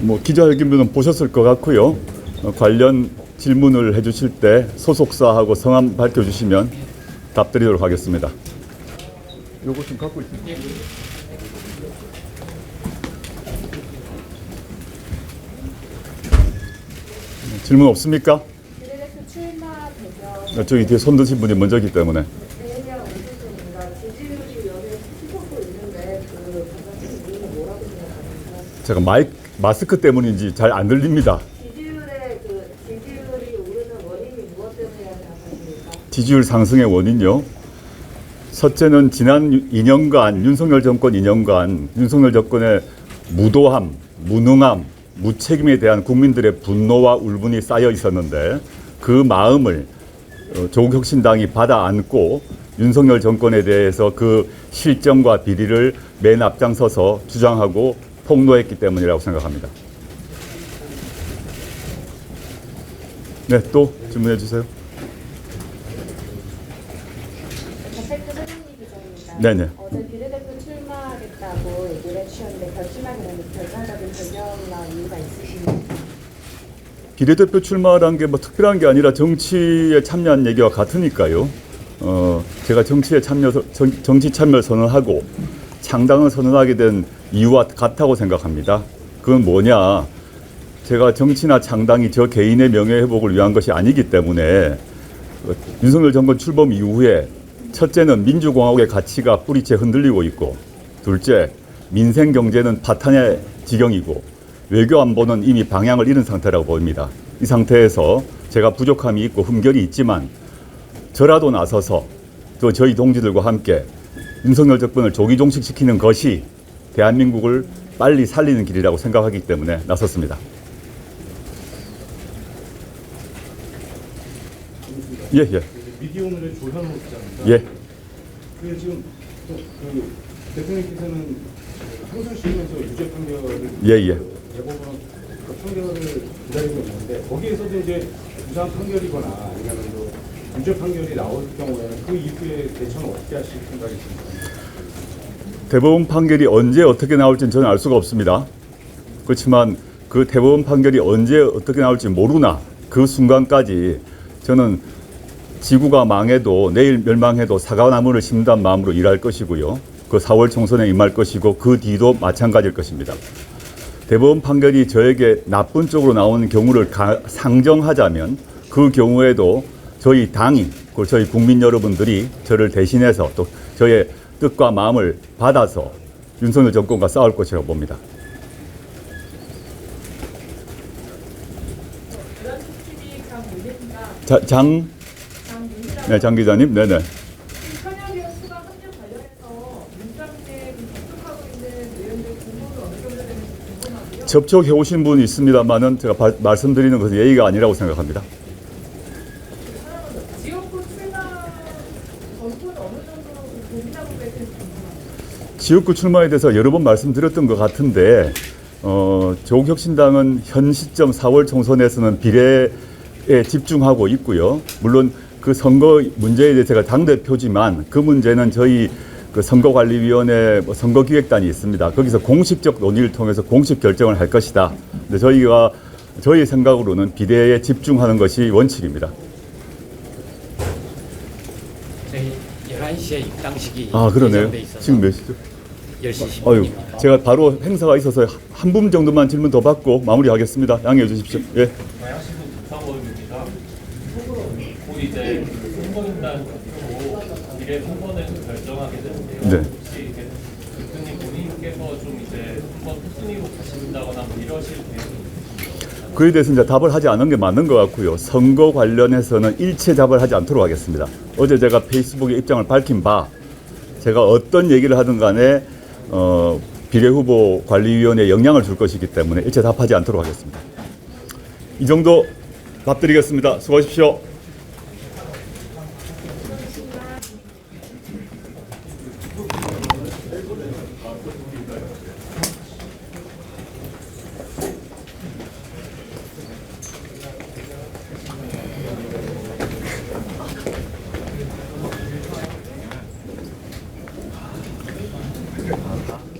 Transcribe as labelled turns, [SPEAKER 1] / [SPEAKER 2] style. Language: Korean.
[SPEAKER 1] 뭐 기자회견은 보셨을 것 같고요. 어, 관련 질문을 해주실 때 소속사하고 성함 밝혀주시면 답드리도록 하겠습니다. 요거 좀 갖고 있습니다. 질문 없습니까?
[SPEAKER 2] 출마
[SPEAKER 1] 어, 저기 뒤에 손 드신 분이 먼저기 때문에.
[SPEAKER 2] 지지율이 여기 치솟고 있는데 그 뭐라고?
[SPEAKER 1] 제가 마이 마스크 때문인지 잘 안 들립니다.
[SPEAKER 2] 지지율의 그 지지율이 오르는 원인이 무엇 때문이라고 생각하십니까?
[SPEAKER 1] 지지율 상승의 원인요. 첫째는 지난 2년간 윤석열 정권 2년간 윤석열 정권의 무도함, 무능함, 무책임에 대한 국민들의 분노와 울분이 쌓여 있었는데 그 마음을 어, 조국혁신당이 받아 안고 윤석열 정권에 대해서 그 실정과 비리를 맨 앞장서서 주장하고 폭로했기 때문이라고 생각합니다. 네, 또 질문해 주세요. 네네.
[SPEAKER 2] 어제 비례대표 출마하겠다고 얘기를 해주셨는데 결심하게 된 결정적인 배경이나 이유가 있으십니까?
[SPEAKER 1] 비례대표 출마란 게 뭐 특별한 게 아니라 정치에 참여한 얘기와 같으니까요. 어, 제가 정치에 참여, 정, 정치 참여를 선언하고 창당을 선언하게 된 이유와 같다고 생각합니다. 그건 뭐냐. 제가 정치나 창당이 저 개인의 명예 회복을 위한 것이 아니기 때문에 어, 윤석열 정권 출범 이후에 첫째는 민주공화국의 가치가 뿌리채 흔들리고 있고 둘째 민생 경제는 파탄의 지경이고 외교 안보는 이미 방향을 잃은 상태라고 봅니다. 이 상태에서 제가 부족함이 있고 흠결이 있지만 저라도 나서서 또 저희 동지들과 함께 윤석열 정권을 조기 종식시키는 것이 대한민국을 빨리 살리는 길이라고 생각하기 때문에 나섰습니다. 예, 예,
[SPEAKER 3] 미디어오늘의 조현호 기자입니다.
[SPEAKER 1] 예.
[SPEAKER 3] 그 지금 또그 대통령께서는 항소 시에서 유죄 판결을
[SPEAKER 1] 예, 예.
[SPEAKER 3] 대법원 그 판결을 기다리고 있는데 거기에서도 이제 무상 판결이거나 아니면 또 유죄 판결이 나올 경우에는 그 이후에 대처는 어떻게 하실 생각이십니까?
[SPEAKER 1] 대법원 판결이 언제 어떻게 나올지는 저는 알 수가 없습니다. 그렇지만 그 대법원 판결이 언제 어떻게 나올지 모르나 그 순간까지 저는 지구가 망해도 내일 멸망해도 사과나무를 심는 마음으로 일할 것이고요. 그 4월 총선에 임할 것이고 그 뒤도 마찬가지일 것입니다. 대법원 판결이 저에게 나쁜 쪽으로 나오는 경우를 가- 상정하자면 그 경우에도 저희 당이 그리고 저희 국민 여러분들이 저를 대신해서 또 저의 뜻과 마음을 받아서 윤석열 정권과 싸울 것이라고 봅니다. 자, 장, 네, 장 기자님, 네네.
[SPEAKER 2] 궁금하고요.
[SPEAKER 1] 접촉해 오신 분이 있습니다만은 제가 바- 말씀드리는 것은 예의가 아니라고 생각합니다.
[SPEAKER 2] 지역구 출마 전투는 어느 정도 고민하고 계신
[SPEAKER 1] 지역구 출마에 대해서 여러 번 말씀드렸던 것 같은데 어, 조국혁신당은 현 시점 4월 총선에서는 비례에 집중하고 있고요. 물론 그 선거 문제에 대해서 제가 당대표지만 그 문제는 저희 그 선거관리위원회 뭐 선거기획단이 있습니다. 거기서 공식적 논의를 통해서 공식 결정을 할 것이다. 근데 저희가 저희 생각으로는 비례에 집중하는 것이 원칙입니다.
[SPEAKER 4] 저희 11시에 입당식이
[SPEAKER 1] 아 그러네요.
[SPEAKER 4] 예정돼 있어서
[SPEAKER 1] 지금 몇 시죠?
[SPEAKER 4] 10시
[SPEAKER 1] 어유,
[SPEAKER 4] 10분입니다.
[SPEAKER 1] 제가 바로 행사가 있어서 한 분 정도만 질문 더 받고 마무리하겠습니다. 양해해 주십시오. 예.
[SPEAKER 5] 마야시는 부사모입니다. 곧 이제 선거인단 투표로 미래 선거는 결정하게 되는데요.
[SPEAKER 1] 네.
[SPEAKER 5] 혹시 이렇게 대표님 본인께서 좀 이제 한번 후순위로 가신다거나 뭐 이러실 계획이
[SPEAKER 1] 그에 대해서 이제 답을 하지 않은 게 맞는 것 같고요. 선거 관련해서는 일체 답을 하지 않도록 하겠습니다. 어제 제가 페이스북에 입장을 밝힌 바 제가 어떤 얘기를 하든 간에 어, 비례후보 관리위원회에 영향을 줄 것이기 때문에 일체 답하지 않도록 하겠습니다. 이 정도 답드리겠습니다. 수고하십시오. 아,